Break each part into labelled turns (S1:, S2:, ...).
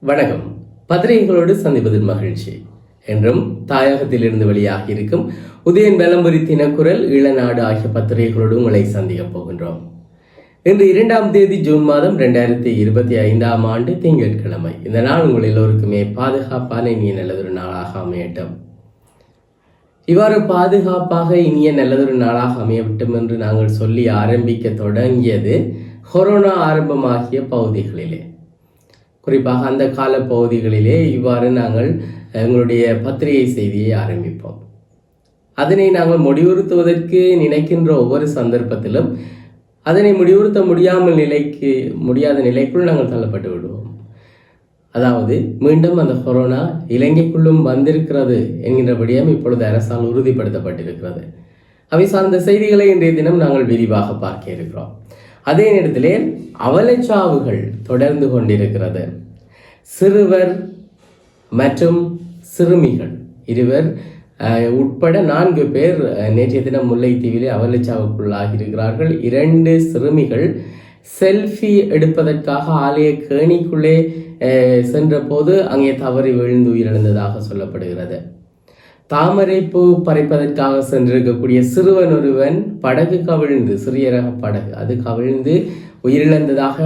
S1: வணக்கம். பத்திரிகைகளோடு சந்திப்பதில் மகிழ்ச்சி. என்றும் தாயகத்திலிருந்து வெளியாகி இருக்கும் உதயன் வேலம்புரி தினக்குரல் இளநாடு ஆகிய பத்திரிகைகளோடு உங்களை சந்திக்கப் போகின்றோம். இன்று இரண்டாம் தேதி ஜூன் மாதம் ரெண்டாயிரத்தி இருபத்தி ஐந்தாம் ஆண்டு திங்கட்கிழமை. இந்த நாள் உங்கள் எல்லோருக்குமே பாதுகாப்பான இனிய நல்லதொரு நாளாக அமையட்டும். இவ்வாறு பாதுகாப்பாக இனிய நல்லதொரு நாளாக அமையட்டும் என்று நாங்கள் சொல்லி ஆரம்பிக்க தொடங்கியது கொரோனா ஆரம்பமாகிய பகுதிகளிலே. குறிப்பாக அந்த கால பகுதிகளிலே இவ்வாறு நாங்கள் எங்களுடைய பத்திரிகை செய்தியை ஆரம்பிப்போம். அதனை நாங்கள் முடிவுறுத்துவதற்கு நினைக்கின்ற ஒவ்வொரு சந்தர்ப்பத்திலும் அதனை முடிவுறுத்த முடியாமல் நிலைக்கு முடியாத நிலைக்குள் நாங்கள் தள்ளப்பட்டு விடுவோம். அதாவது மீண்டும் அந்த கொரோனா இலங்கைக்குள்ளும் வந்திருக்கிறது என்கின்ற விடயம் இப்பொழுது அரசால் உறுதிப்படுத்தப்பட்டிருக்கிறது. அவை சார்ந்த செய்திகளை இன்றைய தினம் நாங்கள் விரிவாக பார்க்க இருக்கிறோம். அதே நேரத்திலே அவலச்சாவுகள் தொடர்ந்து கொண்டிருக்கிறது. சிறுவர் மற்றும் சிறுமிகள் இருவர் உட்பட நான்கு பேர் நேற்றைய தினம் முல்லைத்தீவிலே அவலச்சாவுக்குள்ளாகியிருக்கிறார்கள் இரண்டு சிறுமிகள் செல்ஃபி எடுப்பதற்காக ஆலய கேணிக்குள்ளே சென்றபோது அங்கே தவறி விழுந்து உயிரிழந்ததாக சொல்லப்படுகிறது. தாமரைப்பூ பறிப்பதற்காக சென்றிருக்கக்கூடிய சிறுவன் ஒருவன் படகு கவிழ்ந்து சிறிய ரக படகு. அது கவிழ்ந்து உயிரிழந்ததாக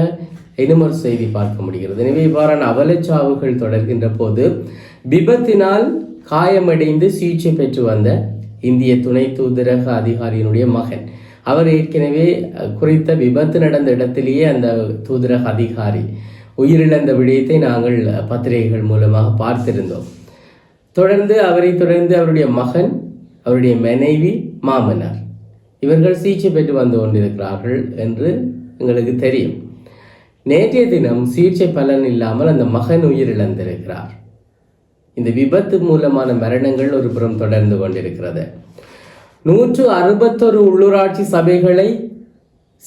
S1: இன்னும் ஒரு செய்தி பார்க்க முடிகிறது. எனவே இவ்வாறான அவலச்சாவுகள் தொடர்கின்ற போது விபத்தினால் காயமடைந்து சிகிச்சை பெற்று வந்த இந்திய துணை தூதரக அதிகாரியினுடைய மகன். அவர் ஏற்கனவே குறித்த விபத்து நடந்த இடத்திலேயே அந்த தூதரக அதிகாரி உயிரிழந்த விடயத்தை நாங்கள் பத்திரிகைகள் மூலமாக பார்த்திருந்தோம். தொடர்ந்து அவரை தொடர்ந்து அவருடைய மகன் அவருடைய மனைவி மாமனார். இவர்கள் சிகிச்சை பெற்று வந்து கொண்டிருக்கிறார்கள் என்று எங்களுக்கு தெரியும். நேற்றைய தினம் சிகிச்சை பலன் இல்லாமல் அந்த மகன் உயிரிழந்திருக்கிறார். இந்த விபத்து மூலமான மரணங்கள் ஒரு புறம் தொடர்ந்து கொண்டிருக்கிறது. நூற்று அறுபத்தொரு உள்ளூராட்சி சபைகளை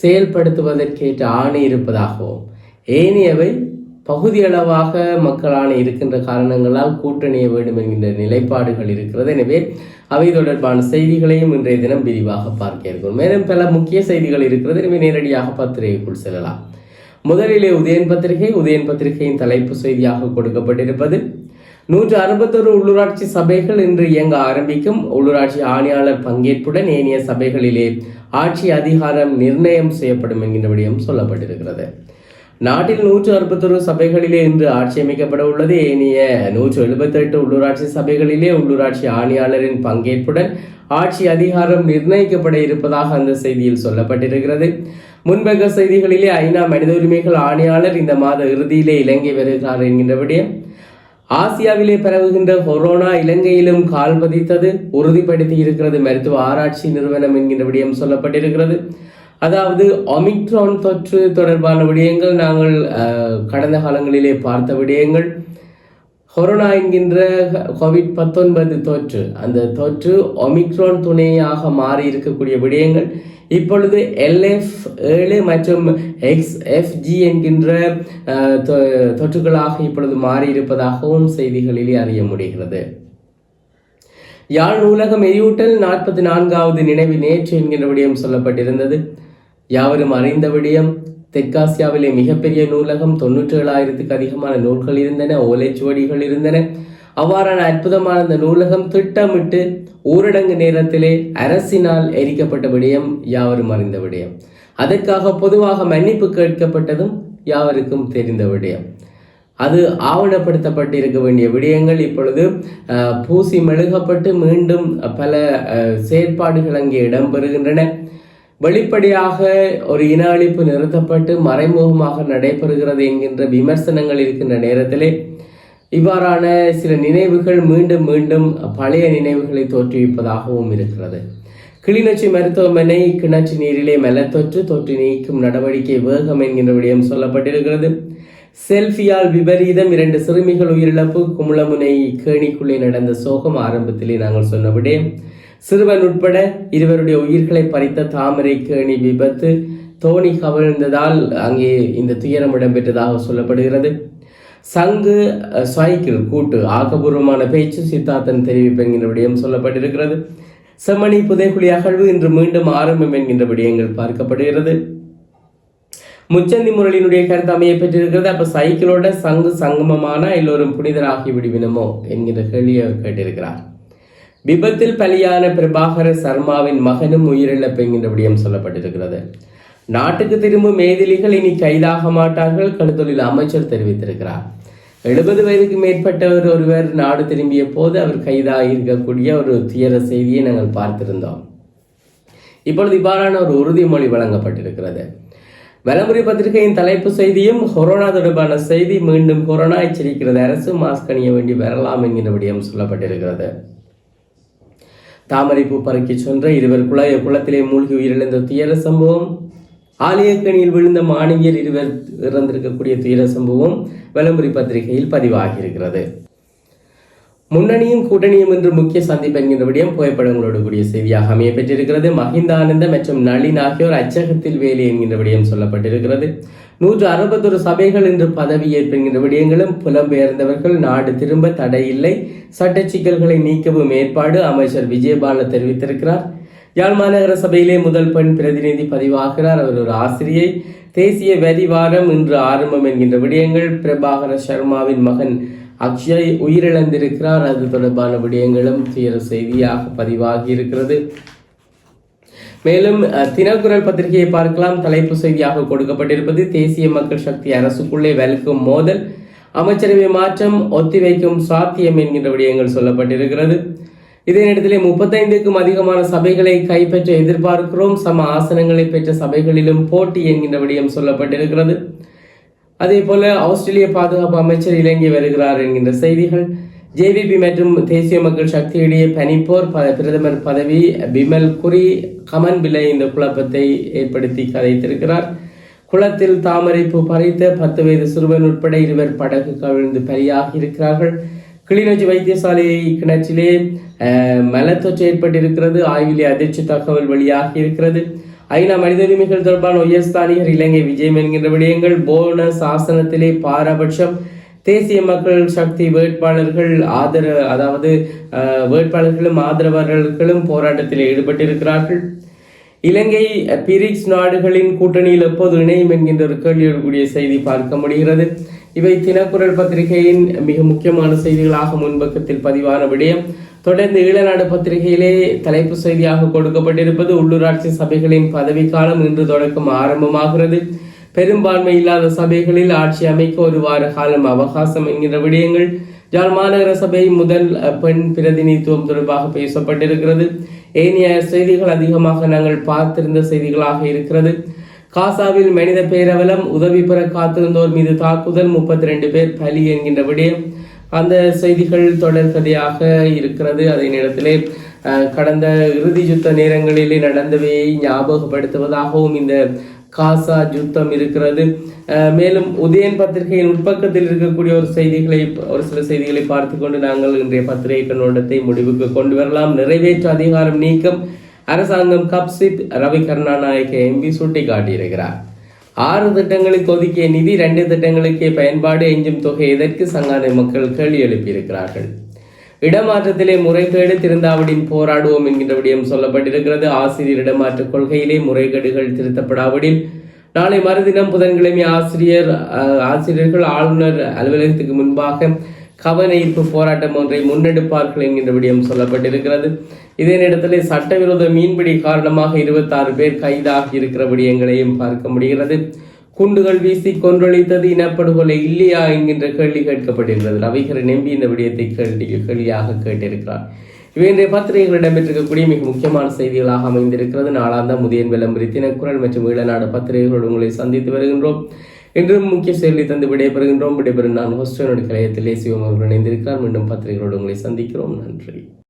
S1: செயல்படுத்துவதற்கேற்ற ஆணை இருப்பதாகவும் ஏனையவை பகுதியளவாக மக்களான இருக்கின்ற காரணங்களால் கூட்டணிய வேண்டும் என்கின்ற நிலைப்பாடுகள் இருக்கிறது. எனவே அவை தொடர்பான செய்திகளையும் இன்றைய தினம் விரிவாக பார்க்க இருக்கிறோம். மேலும் பல முக்கிய செய்திகள் இருக்கிறது. எனவே நேரடியாக பத்திரிகைக்குள் செல்லலாம். முதலிலே உதயன் பத்திரிகை உதயன் பத்திரிகையின் தலைப்பு செய்தியாக கொடுக்கப்பட்டிருப்பது. நூற்று அறுபத்தொரு உள்ளூராட்சி சபைகள் இன்று இயங்க ஆரம்பிக்கும். உள்ளூராட்சி ஆணையாளர் பங்கேற்புடன் ஏனைய சபைகளிலே ஆட்சி அதிகாரம் நிர்ணயம் செய்யப்படும் என்கின்ற விடயம் சொல்லப்பட்டிருக்கிறது. நாட்டில் நூற்று அறுபத்தொரு சபைகளிலே இன்று ஆட்சி அமைக்கப்பட உள்ளது. ஏனைய நூற்று எழுபத்தெட்டு உள்ளூராட்சி சபைகளிலே உள்ளூராட்சி ஆணையாளரின் பங்கேற்புடன் ஆட்சி அதிகாரம் நிர்ணயிக்கப்பட இருப்பதாக அந்த செய்தியில் சொல்லப்பட்டிருக்கிறது. முன்பக செய்திகளிலே ஐநா மனித உரிமைகள் ஆணையாளர் இந்த மாத இறுதியிலே இலங்கை வருகிறார் என்கின்ற விடயம். ஆசியாவிலே பரவுகின்ற கொரோனா இலங்கையிலும் கால் பதித்தது உறுதிப்படுத்தி இருக்கிறது மருத்துவ ஆராய்ச்சி நிறுவனம் என்கின்ற விடயம் சொல்லப்பட்டிருக்கிறது. அதாவது ஒமிக்ரான் தொற்று தொடர்பான விடயங்கள் நாங்கள் கடந்த காலங்களிலே பார்த்த விடயங்கள். கொரோனா என்கின்ற கோவிட் பத்தொன்பது தொற்று அந்த தொற்று ஒமிக்ரான் துணையாக மாறி இருக்கக்கூடிய விடயங்கள். இப்பொழுது எல்எஃப் ஏழு மற்றும் எக்ஸ் எஃப்ஜி என்கின்ற தொற்றுகளாக இப்பொழுது மாறி இருப்பதாகவும் செய்திகளிலே அறிய முடிகிறது. யாழ் நூலகம் எரியூட்டல் நாற்பத்தி நான்காவது நினைவு நேற்று என்கின்ற விடயம் சொல்லப்பட்டிருந்தது. யாவரும் அறிந்த விடயம். தெற்காசியாவிலே மிகப்பெரிய நூலகம் தொன்னூற்றி ஏழாயிரத்துக்கு அதிகமான நூல்கள் இருந்தன ஓலைச்சுவடிகள் இருந்தன. அவ்வாறான அற்புதமான அந்த நூலகம் திட்டமிட்டு ஊரடங்கு நேரத்திலே அரசினால் எரிக்கப்பட்ட விடயம் யாவரும் அறிந்த விடயம். அதற்காக பொதுவாக மன்னிப்பு கேட்கப்பட்டதும் யாவருக்கும் தெரிந்த விடயம். அது ஆவணப்படுத்தப்பட்டிருக்க வேண்டிய விடயங்கள் இப்பொழுது அஹ், பூசி மெழுகப்பட்டு மீண்டும் பல அஹ், செயற்பாடுகள் அங்கே இடம்பெறுகின்றன. வெளிப்படையாக ஒரு இன அழிப்பு நிறுத்தப்பட்டு மறைமுகமாக நடைபெறுகிறது என்கின்ற விமர்சனங்கள் இருக்கின்ற நேரத்திலே இவ்வாறான சில நினைவுகள் மீண்டும் மீண்டும் பழைய நினைவுகளை தோற்றுவிப்பதாகவும் இருக்கிறது. கிளிநொச்சி மருத்துவமனை கிணற்று நீரிலே மெலத்தொற்று தொற்று நீக்கும் நடவடிக்கை வேகம் என்கின்ற விடயம் சொல்லப்பட்டிருக்கிறது. செல்ஃபியால் விபரீதம் இரண்டு சிறுமிகள் உயிரிழப்பு குமுளமுனை கேணிக்குள்ளே நடந்த சோகம் ஆரம்பத்திலே நாங்கள் சொன்னபடியே சிறுவன் உட்பட இருவருடைய உயிர்களை பறித்த தாமரை கேணி விபத்து தோணி கவிழ்ந்ததால் அங்கே இந்த துயரம் இடம்பெற்றதாக சொல்லப்படுகிறது. சங்கு சைக்கிள் கூட்டு ஆக்கபூர்வமான பேச்சு சித்தார்த்தன் தெரிவிப்பு என்கின்ற விடயம் சொல்லப்பட்டிருக்கிறது. செம்மணி புதைக்குழி அகழ்வு இன்று மீண்டும் ஆரம்பம் என்கின்ற விடயங்கள் பார்க்கப்படுகிறது. முச்சந்தி முரளியினுடைய கருத்து அமைய பெற்றிருக்கிறது. அப்ப சைக்கிளோட சங்கு சங்கமமான எல்லோரும் புனிதராகி விடுவினமோ என்கிற கேள்வியை அவர் கேட்டிருக்கிறார். விபத்தில் பலியான பிரபாகர சர்மாவின் மகனும் உயிரிழப்பு என்கின்ற விடயம் சொல்லப்பட்டிருக்கிறது. நாட்டுக்கு திரும்பும் மேதிலிகள் இனி கைதாக மாட்டார்கள் கடுத்தொழில் அமைச்சர் தெரிவித்திருக்கிறார். எழுபது வயதுக்கு மேற்பட்டவர் ஒருவர் நாடு திரும்பிய போது அவர் கைதாக இருக்கக்கூடிய ஒரு துயர செய்தியை நாங்கள் பார்த்திருந்தோம். இப்பொழுது இவ்வாறான ஒரு உறுதிமொழி வழங்கப்பட்டிருக்கிறது. வலமுறை பத்திரிகையின் தலைப்பு செய்தியும் கொரோனா தொடர்பான செய்தி மீண்டும் கொரோனா எச்சரிக்கிறது அரசு மாஸ்க் அணிய வேண்டி வரலாம் என்கிற விடயம் சொல்லப்பட்டிருக்கிறது. தாமரைப்பூ பறக்கி சென்ற இருவர் குழாய குளத்திலே மூழ்கி உயிரிழந்த துயர சம்பவம் ஆலயக்கணியில் விழுந்த மாணவியர் இருவர் இறந்திருக்கக்கூடிய துயர சம்பவம் விளம்பரி பத்திரிகையில் பதிவாகியிருக்கிறது. முன்னணியும் கூட்டணியும் என்று முக்கிய சந்திப்பு என்கின்ற விடயம் புகைப்படங்களோடு கூடிய செய்தியாக அமைய பெற்றிருக்கிறது. மஹிந்தானந்த மற்றும் நளின் ஆகியோர் அச்சகத்தில் வேலை என்கின்ற விடயம் சொல்லப்பட்டிருக்கிறது. நூற்று அறுபத்தொரு சபைகள் இன்று பதவி ஏற்பென்கின்ற விடயங்களும் புலம்பெயர்ந்தவர்கள். நாடு திரும்ப தடையில்லை சட்ட சிக்கல்களை நீக்கவும் ஏற்பாடு அமைச்சர் விஜயபால தெரிவித்திருக்கிறார். யாழ் மாநகர சபையிலே முதல் பெண் பிரதிநிதி பதிவாகிறார். அவர் ஒரு ஆசிரியை. தேசிய வரி வாரம் இன்று ஆரம்பம் என்கின்ற விடயங்கள் பிரபாகர சர்மாவின் மகன் அக்ஷய் உயிரிழந்திருக்கிறார். அது தொடர்பான விடயங்களும் துயர செய்தியாக பதிவாகி இருக்கிறது மேலும் தினக்குரல் பத்திரிகையை பார்க்கலாம். தலைப்பு செய்தியாக கொடுக்கப்பட்டிருப்பது தேசிய மக்கள் சக்தி அரசுக்குள்ளே வலுக்கும் மோதல் அமைச்சரவை மாற்றம் ஒத்திவைக்கும் சாத்தியம் என்கின்ற விடயங்கள் சொல்லப்பட்டிருக்கிறது. இதே நேரத்திலே முப்பத்தைந்துக்கும் அதிகமான சபைகளை கைப்பற்ற எதிர்பார்க்கிறோம். சம ஆசனங்களை பெற்ற சபைகளிலும் போட்டி என்கின்ற விடயம் சொல்லப்பட்டிருக்கிறது. அதே போல ஆஸ்திரேலிய பாதுகாப்பு அமைச்சர் இலங்கை வருகிறார் என்கின்ற செய்திகள். ஜேவிபி மற்றும் தேசிய மக்கள் சக்தியிடையே பனிப்போர் பிரதமர் பதவி பிமல் குரி கமன் பிள்ளை இந்த குழப்பத்தை ஏற்படுத்தி கதைத்திருக்கிறார் குளத்தில் தாமரைப்பு பறித்த பத்து வயது சிறுவன் உட்பட இருவர் படகு கவிழ்ந்து பலியாகி இருக்கிறார்கள். கிளிநொச்சி வைத்தியசாலை கிணற்றிலே மலத்தொற்று ஏற்பட்டிருக்கிறது. ஆய்விலே அதிர்ச்சி தகவல் வெளியாகி இருக்கிறது. ஐநா மனித உரிமைகள் தொடர்பான உயர்ஸ்தானிகர் இலங்கை விஜயம் என்கின்ற விடயங்கள் போனஸ் ஆசனத்திலே பாரபட்சம். தேசிய மக்கள் சக்தி வேட்பாளர்கள் ஆதரவு அதாவது வேட்பாளர்களும் ஆதரவாளர்களும் போராட்டத்தில் ஈடுபட்டிருக்கிறார்கள். இலங்கை பிரிக்ஸ் நாடுகளின் கூட்டணியில் எப்போது இணையும் என்கின்ற ஒரு கேள்வியோடு கூடிய செய்தி பார்க்க முடிகிறது. இவை தினக்குரல் பத்திரிகையின் மிக முக்கியமான செய்திகளாக முன்பக்கத்தில் பதிவான விடயம். தொடர்ந்து ஈழநாடு பத்திரிகையிலே தலைப்பு செய்தியாக கொடுக்கப்பட்டிருப்பது உள்ளூராட்சி சபைகளின் பதவிக்காலம் இன்று தொடக்கம் ஆரம்பமாகிறது. பெரும்பான்மை இல்லாத சபைகளில் ஆட்சி அமைக்க ஒரு வார காலம் அவகாசம் என்கிற விடயங்கள். யாழ் மாநகர சபை முதல் அஹ், பெண் பிரதிநிதித்துவம் தொடர்பாக பேசப்பட்டிருக்கிறது. ஏனைய செய்திகள் அதிகமாக நாங்கள் பார்த்திருந்த செய்திகளாக இருக்கிறது. காசாவில் மனித பேரவலம் உதவி பெற காத்திருந்தோர் மீது தாக்குதல் முப்பத்தி ரெண்டு பேர் பலி என்கின்ற விடயம் அந்த செய்திகள் தொடர்கதையாக இருக்கிறது. அதே நேரத்திலே கடந்த இறுதி யுத்த நேரங்களிலே நடந்தவையை ஞாபகப்படுத்துவதாகவும் இந்த காசா யுத்தம் இருக்கிறது. அஹ், மேலும் உதயன் பத்திரிகையின் உட்பக்கத்தில் இருக்கக்கூடிய ஒரு செய்திகளை ஒரு சில செய்திகளை பார்த்து கொண்டு நாங்கள் இன்றைய பத்திரிகை கண்ணோட்டத்தை முடிவுக்கு கொண்டு வரலாம். நிறைவேற்று அதிகாரம் நீக்கம். அரசாங்கம் கப்சித் ரவி கருணாநாயக்க எம்பி சுட்டிக்காட்டியிருக்கிறார். ஆறு திட்டங்களுக்கு ஒதுக்கிய நிதி ரெண்டு திட்டங்களுக்கே பயன்பாடு எஞ்சும் தொகை எதற்கு சங்காத மக்கள் கேள்வி எழுப்பியிருக்கிறார்கள். இடமாற்றத்திலே முறைகேடு திருந்தாவிடின் போராடுவோம் என்கின்ற விடயம் சொல்லப்பட்டிருக்கிறது. ஆசிரியர் இடமாற்ற கொள்கையிலே முறைகேடுகள் திருத்தப்படாவிடில் நாளை மறுதினம் புதன்கிழமை ஆசிரியர் ஆசிரியர்கள் ஆளுநர் அலுவலகத்துக்கு முன்பாக கவன ஈர்ப்பு போராட்டம் ஒன்றை முன்னெடுப்பார்கள் என்கின்ற விடயம் சொல்லப்பட்டிருக்கிறது. இதே நேரத்தில் சட்டவிரோத மீன்பிடி காரணமாக இருபத்தாறு பேர் கைதாகி இருக்கிற விடயங்களையும் பார்க்க முடிகிறது. குண்டுகள் வீசி கொன்றொழித்தது இனப்படுகொலை இல்லையா என்கின்ற கேள்வி கேட்கப்பட்டிருக்கிறது ரவிகர் நம்பி இந்த விடயத்தை கேள்வி கேள்வியாக கேட்டிருக்கிறார். இவை இன்றைய பத்திரிகைகள் இடம்பெற்றிருக்கக்கூடிய மிக முக்கியமான செய்திகளாக அமைந்திருக்கிறது. நாளாந்த முதியன் விளம்பரி தினக்குரல் மற்றும் ஈழநாடு பத்திரிகைகளோடு உங்களை சந்தித்து வருகின்றோம். இன்றும் முக்கிய செய்தி தந்து விடைபெறுகின்றோம். விடைபெறும் நான் ஹோஸ்டனோட கலையத்திலே சிவம் அவர்கள் இணைந்திருக்கிறார். மீண்டும் பத்திரிகைகளோடு உங்களை சந்திக்கிறோம். நன்றி.